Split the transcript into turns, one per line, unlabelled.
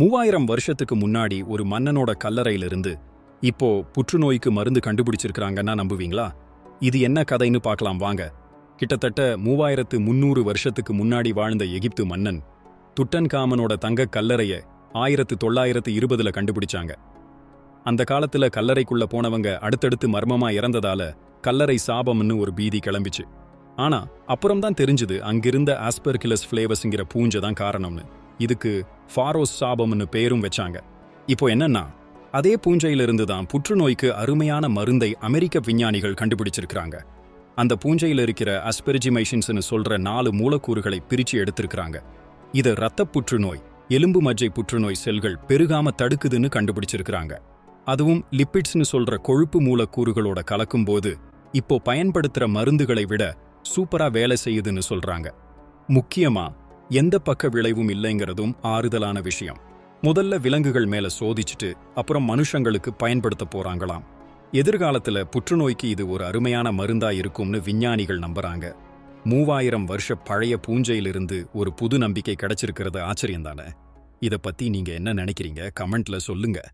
மூவாயிரம் வருஷத்துக்கு முன்னாடி ஒரு மன்னனோட கல்லறையிலிருந்து இப்போ புற்றுநோய்க்கு மருந்து கண்டுபிடிச்சிருக்காங்கன்னா நம்புவீங்களா? இது என்ன கதைன்னு பார்க்கலாம் வாங்க. கிட்டத்தட்ட மூவாயிரத்து முன்னூறு வருஷத்துக்கு முன்னாடி வாழ்ந்த எகிப்து மன்னன் துட்டன் காமனோட தங்க கல்லறைய ஆயிரத்து தொள்ளாயிரத்து இருபதுல கண்டுபிடிச்சாங்க. அந்த காலத்துல கல்லறைக்குள்ள போனவங்க அடுத்தடுத்து மர்மமா இறந்ததால கல்லறை சாபம்னு ஒரு பீதி கிளம்பிச்சு. ஆனா அப்புறம்தான் தெரிஞ்சது அங்கிருந்த ஆஸ்பெர்கிலஸ் ஃபிளேவஸ்ங்கிற பூஞ்சை தான் காரணம்னு. இதுக்கு ஃபாரோஸ் சாபம்னு பேரும் வச்சாங்க. இப்போ என்னன்னா அதே பூஞ்சையிலிருந்து தான் புற்றுநோய்க்கு அருமையான மருந்தை அமெரிக்க விஞ்ஞானிகள் கண்டுபிடிச்சிருக்காங்க அந்த பூஞ்சையில் இருக்கிற அஸ்பெரிஜிமைஷன்ஸ்னு சொல்ற நாலு மூலக்கூறுகளை பிரிச்சு எடுத்திருக்கிறாங்க. இது இரத்த புற்றுநோய் எலும்பு மஜ்ஜை புற்றுநோய் செல்கள் பெருகாம தடுக்குதுன்னு கண்டுபிடிச்சிருக்கிறாங்க. அதுவும் லிப்பிட்ஸ்னு சொல்ற கொழுப்பு மூலக்கூறுகளோட கலக்கும்போது இப்போ பயன்படுத்துற மருந்துகளை விட சூப்பரா வேலை செய்யுதுன்னு சொல்றாங்க. முக்கியமா எந்த பக்க விளைவும் இல்லைங்கிறதும் ஆறுதலான விஷயம். முதல்ல விலங்குகள் மேல சோதிச்சுட்டு அப்புறம் மனுஷங்களுக்கு பயன்படுத்த போறாங்களாம். எதிர்காலத்துல புற்றுநோய்க்கு இது ஒரு அருமையான மருந்தா இருக்கும்னு விஞ்ஞானிகள் நம்புறாங்க. மூவாயிரம் வருஷ பழைய பூஞ்சையிலிருந்து ஒரு புது நம்பிக்கை கிடைச்சிருக்கிறது ஆச்சரியம் தானே இத பத்தி நீங்க என்ன நினைக்கிறீங்க? கமெண்ட்ல சொல்லுங்க.